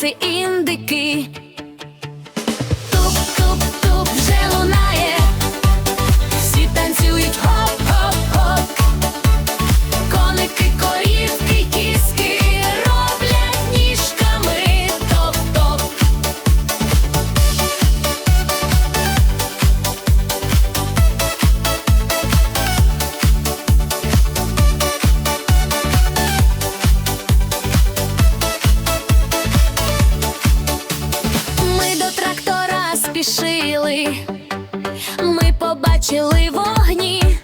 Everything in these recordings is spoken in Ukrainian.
це індики. поспішили, ми побачили вогні.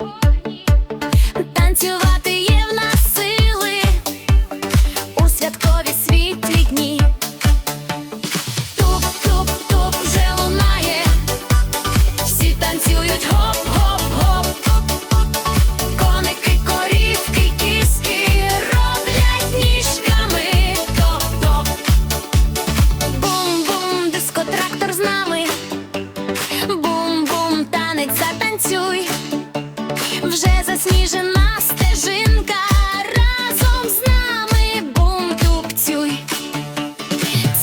засніжена стежинка. Разом з нами бум.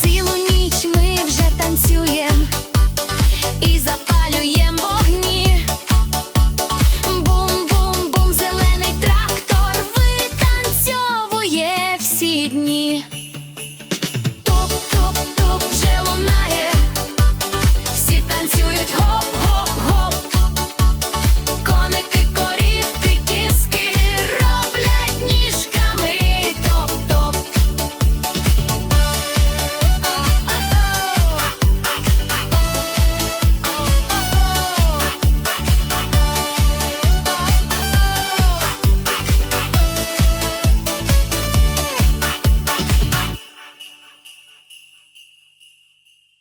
Цілу ніч ми вже танцюєм і запитуємо.